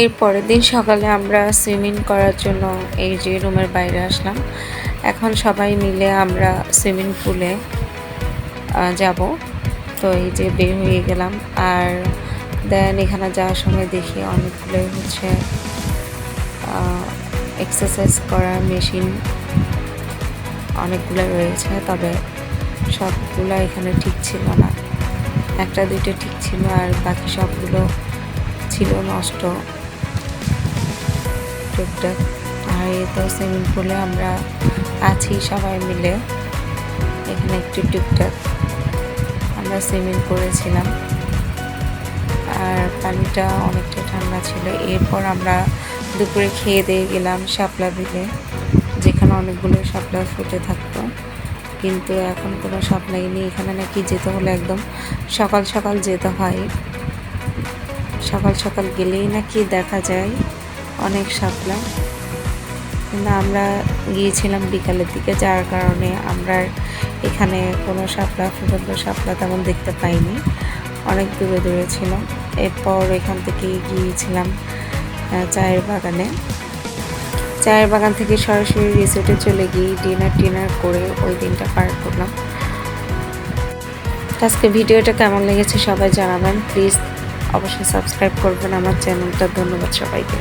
এর পরের দিন সকালে আমরা সুইমিং করার জন্য এই যে রুমের বাইরে আসলাম। এখন সবাই মিলে আমরা সুইমিং পুলে যাব। তো এই যে বের হয়ে গেলাম। আর দেন এখানে যাওয়ার সময় দেখি অনেকগুলো হচ্ছে এক্সারসাইজ করার মেশিন অনেকগুলো রয়েছে, তবে সবগুলো এখানে ঠিক ছিল না। একটা দুইটা ঠিক ছিল আর বাকি সবগুলো ছিল নষ্ট। টুকটাক। আর এই তো সুইমিং পুলে আমরা আছি সবাই মিলে। এখানে একটু টুকটাক আমরা সুইমিং করেছিলাম আর পানিটা অনেকটা ঠান্ডা ছিল। এরপর আমরা দুপুরে খেয়ে দিয়ে গেলাম শাপলা বিলে, যেখানে অনেকগুলো শাপলা ফুটে থাকতো। কিন্তু এখন কোনো শাপলাই নেই। এখানে নাকি যেতে হলে একদম সকাল সকাল যেতে হয়। সকাল সকাল গেলেই নাকি দেখা যায়। অনেক শাপলা কিন্তু আমরা গিয়েছিলাম বিকালের দিকে, যার কারণে আমরা এখানে কোনো শাপলা ফুটন্ত শাপলা তেমন দেখতে পাইনি। অনেক দূরে দূরে ছিল। এরপর এখান থেকে গিয়েছিলাম চায়ের বাগানে। চায়ের বাগান থেকে সরাসরি রিসোর্টে চলে গিয়ে ডিনার টিনার করে ওই দিনটা পার করলাম। আজকে ভিডিওটা কেমন লেগেছে সবাই জানাবেন। প্লিজ অবশ্যই সাবস্ক্রাইব করবেন আমার চ্যানেলটা ধন্যবাদ সবাইকে।